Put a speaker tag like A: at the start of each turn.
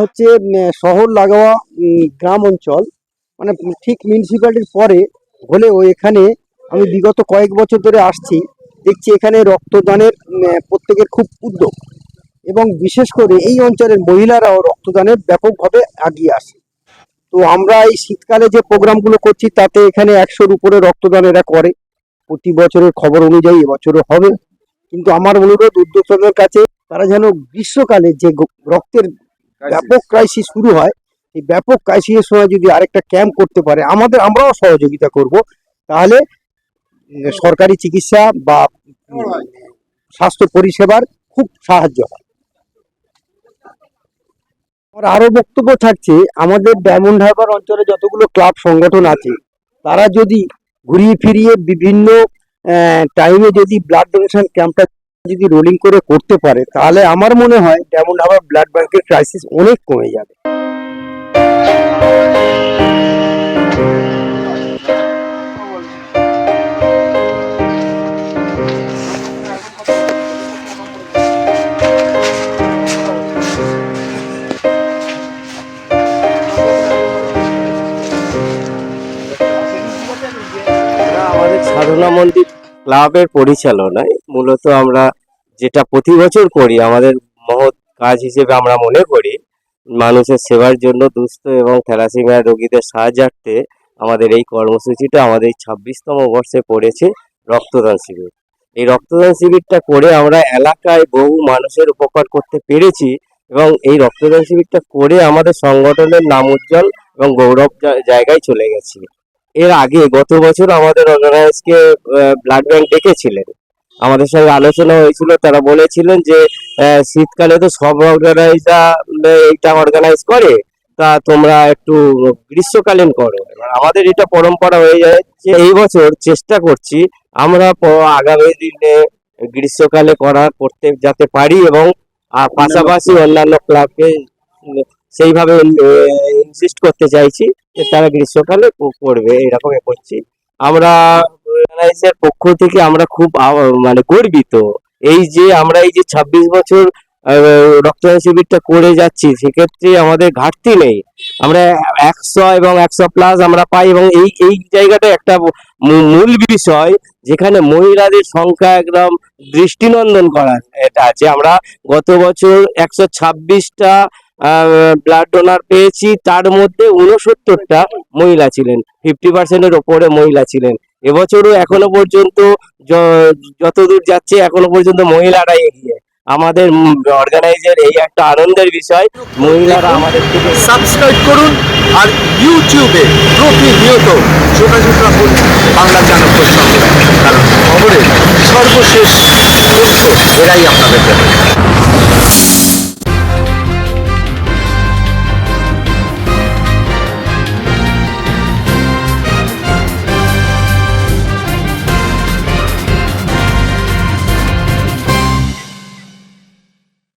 A: হচ্ছে শহর লাগোয়া গ্রাম অঞ্চল। মানে ঠিক মিউনিসিপ্যালিটির পরে হলেও এখানে আমি বিগত কয়েক বছর ধরে আসছি, দেখছি এখানে রক্তদানের প্রত্যেকের খুব উদ্যোগ। এবং বিশেষ করে এই অঞ্চলের মহিলারাও রক্তদানের ব্যাপকভাবে আগিয়ে আসে। তো আমরা এই শীতকালে যে প্রোগ্রামগুলো করছি, তাতে এখানে একশোর উপরে রক্তদান এরা করে। প্রতি বছরের খবর অনুযায়ী এবছরও হবে। কিন্তু আমার অনুরোধ উদ্যোক্তাদের কাছে, তারা যেন গ্রীষ্মকালে যে রক্তের ব্যাপক ক্রাইসিস শুরু হয়। এই ব্যাপক ক্রাইসিসের সময় যদি আরেকটা ক্যাম্প করতে পারে, আমাদের, আমরাও সহযোগিতা করব। তাহলে সরকারি চিকিৎসা বা স্বাস্থ্য পরিষেবার খুব সাহায্য হয়। আমার আরও বক্তব্য থাকছে, আমাদের ডায়মন্ড হারবার অঞ্চলে যতগুলো ক্লাব সংগঠন আছে, তারা যদি ঘুরিয়ে ফিরিয়ে বিভিন্ন টাইমে যদি ব্লাড ডোনেশন ক্যাম্পটা যদি রোলিং করে করতে পারে, তাহলে আমার মনে হয় ডায়মন্ড হারবার ব্লাড ব্যাংকের ক্রাইসিস অনেক কমে যাবে।
B: সাধনা মন্দির ক্লাবের পরিচালনায় মূলত আমরা যেটা প্রতি বছর করি, আমাদের মহৎ কাজ হিসেবে আমরা মনে করি, মানুষের সেবার জন্য দুস্থ এবং থ্যালাসেমিয়া রোগীদের সাহায্যার্থে আমাদের এই কর্মসূচিটা আমাদের ছাব্বিশতম বর্ষে পড়েছে রক্তদান শিবির। এই রক্তদান শিবিরটা করে আমরা এলাকায় বহু মানুষের উপকার করতে পেরেছি এবং এই রক্তদান শিবিরটা করে আমাদের সংগঠনের নাম উজ্জ্বল এবং গৌরব জায়গায় চলে গেছি। এর আগে গত বছর আমাদের অর্গানাইজকে ব্লাড ব্যাংক ডেকেছিলেন। আমাদের সঙ্গে আলোচনা হয়েছিল তারা বলেছিলেন যে শীতকালে তো সব অর্গানাইজরা এইটা অর্গানাইজ করে তা তোমরা একটু গ্রীষ্মকালীন করো। আমাদের এটা পরম্পরা হয়ে যায় যে এই বছর চেষ্টা করছি আমরা আগামী দিনে গ্রীষ্মকালে করা করতে যাতে পারি এবং আহ, পাশাপাশি অন্যান্য ক্লাবকে সেইভাবে ইনসিস্ট করতে চাইছি যে তারা গ্রীষ্মকালে করবে এরকম করছি। আমরা অর্গানাইজের পক্ষ থেকে আমরা খুব মানে গর্বিত। এই যে আমরা এই যে ছাব্বিশ বছর আহ, রক্তদান শিবিরটা করে যাচ্ছি সেক্ষেত্রে আমাদের ঘাটতি নেই। আমরা একশো এবং একশো প্লাস আমরা পাই এবং এই এই জায়গাটা একটা মূল বিষয় যেখানে মহিলাদের সংখ্যা একদম দৃষ্টিনন্দন করা এটা আছে আমরা গত বছর একশো ছাব্বিশটা ব্লাড ডোনার পেয়েছি তার মধ্যে উনসত্তরটা মহিলা ছিলেন। ফিফটি পার্সেন্টের ওপরে মহিলা ছিলেন। এবছরও এখনও পর্যন্ত যতদূর যাচ্ছে এখনও পর্যন্ত মহিলারাই এগিয়ে। আমাদের অর্গানাইজের এই একটা আনন্দের বিষয়। মহিলারা আমাদের থেকে
C: সাবস্ক্রাইব করুন আর ইউটিউবে প্রতিনিয়ত যোগাযোগ রাখুন বাংলা সঙ্গে। কারণ খবরের সর্বশেষ তথ্য এরাই আপনাদের